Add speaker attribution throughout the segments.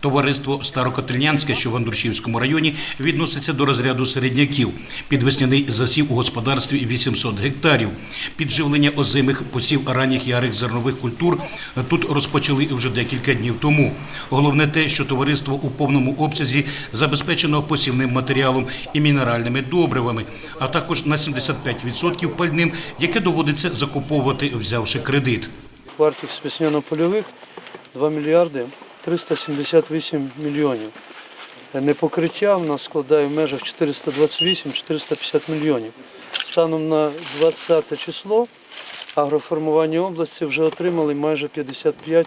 Speaker 1: Товариство Старокотельнянське, що в Андрушівському районі, відноситься до розряду середняків. Під весняний засів у господарстві 800 гектарів. Підживлення озимих посів ранніх ярих зернових культур тут розпочали вже декілька днів тому. Головне те, що товариство у повному обсязі забезпечено посівним матеріалом і мінеральними добривами, а також на 75% пальним, яке доводиться закуповувати, взявши кредит.
Speaker 2: Вартість весняно-польових 2 мільярди 378 мільйонів. Непокриття в нас складає в межах 428-450 мільйонів. Станом на 20 число агроформування області вже отримали майже 55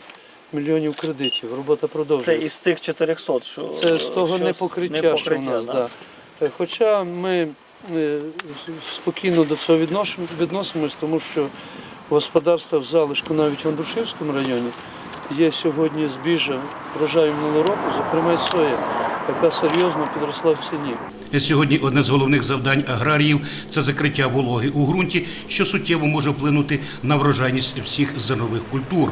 Speaker 2: мільйонів кредитів. Робота
Speaker 3: Це із цих 400, що
Speaker 2: Це з того
Speaker 3: що
Speaker 2: непокриття, що в нас.
Speaker 3: да.
Speaker 2: Да. Е, Хоча ми е, спокійно до цього відносимось, тому що господарства в залишку навіть в Андрушівському районі є сьогодні збіжжя врожаю минулого року, зокрема й соя, яка серйозно підросла в ціні.
Speaker 1: Сьогодні одне з головних завдань аграріїв це закриття вологи у ґрунті, що суттєво може вплинути на врожайність всіх зернових культур.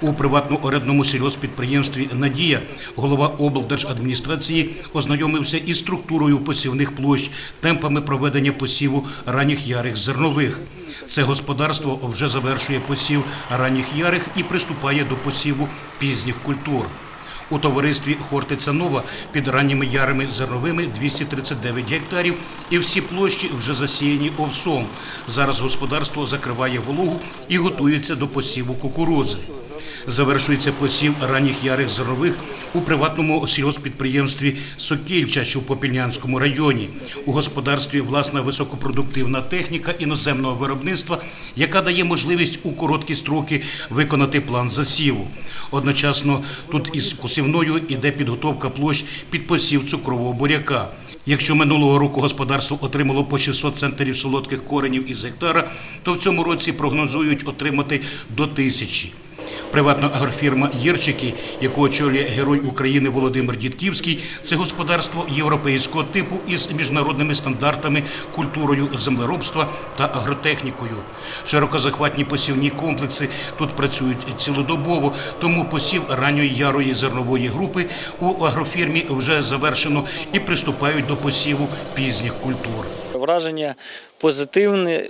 Speaker 1: У приватно-орендному сільгоспідприємстві Надія голова облдержадміністрації ознайомився із структурою посівних площ, темпами проведення посіву ранніх ярих зернових. Це господарство вже завершує посів ранніх ярих і приступає до посіву пізніх культур. У товаристві Хортиця Нова під ранніми ярими зерновими 239 гектарів і всі площі вже засіяні овсом. Зараз господарство закриває вологу і готується до посіву кукурудзи. Завершується посів ранніх ярих зернових у приватному сільгоспідприємстві Сокільча, що в Попільнянському районі. У господарстві власна високопродуктивна техніка іноземного виробництва, яка дає можливість у короткі строки виконати план засіву. Одночасно тут із посівною іде підготовка площ під посів цукрового буряка. Якщо минулого року господарство отримало по 600 центнерів солодких коренів із гектара, то в цьому році прогнозують отримати до тисячі. Приватна агрофірма Єрчики, яку очолює герой України Володимир Дідківський, це господарство європейського типу із міжнародними стандартами, культурою землеробства та агротехнікою. Широкозахватні посівні комплекси тут працюють цілодобово, тому посів ранньої ярої зернової групи у агрофірмі вже завершено і приступають до посіву пізніх культур.
Speaker 3: Враження позитивне.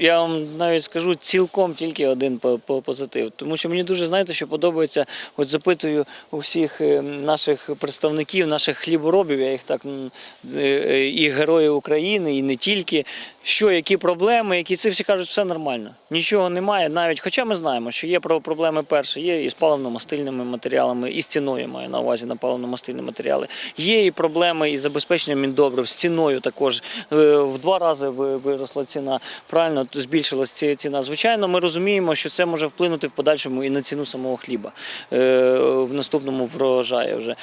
Speaker 3: Я вам навіть скажу цілком тільки один по- по- позитив. Тому що мені дуже знаєте, що подобається. От запитую у всіх е, наших представників, наших хліборобів, я їх так е, е, і героїв України, і не тільки. Що, які проблеми, які це всі кажуть, все нормально. Нічого немає, навіть хоча ми знаємо, що є про- проблеми перші, є і з паливно-мастильними матеріалами, і з ціною маю на увазі на паливно-мастильні матеріали. Є і проблеми із забезпеченням міндобрив, з ціною також в два рази виросла ціна. Правильно збільшилась ці- ціна. Звичайно, ми розуміємо, що це може вплинути в подальшому і на ціну самого хліба е, в наступному врожаї вже.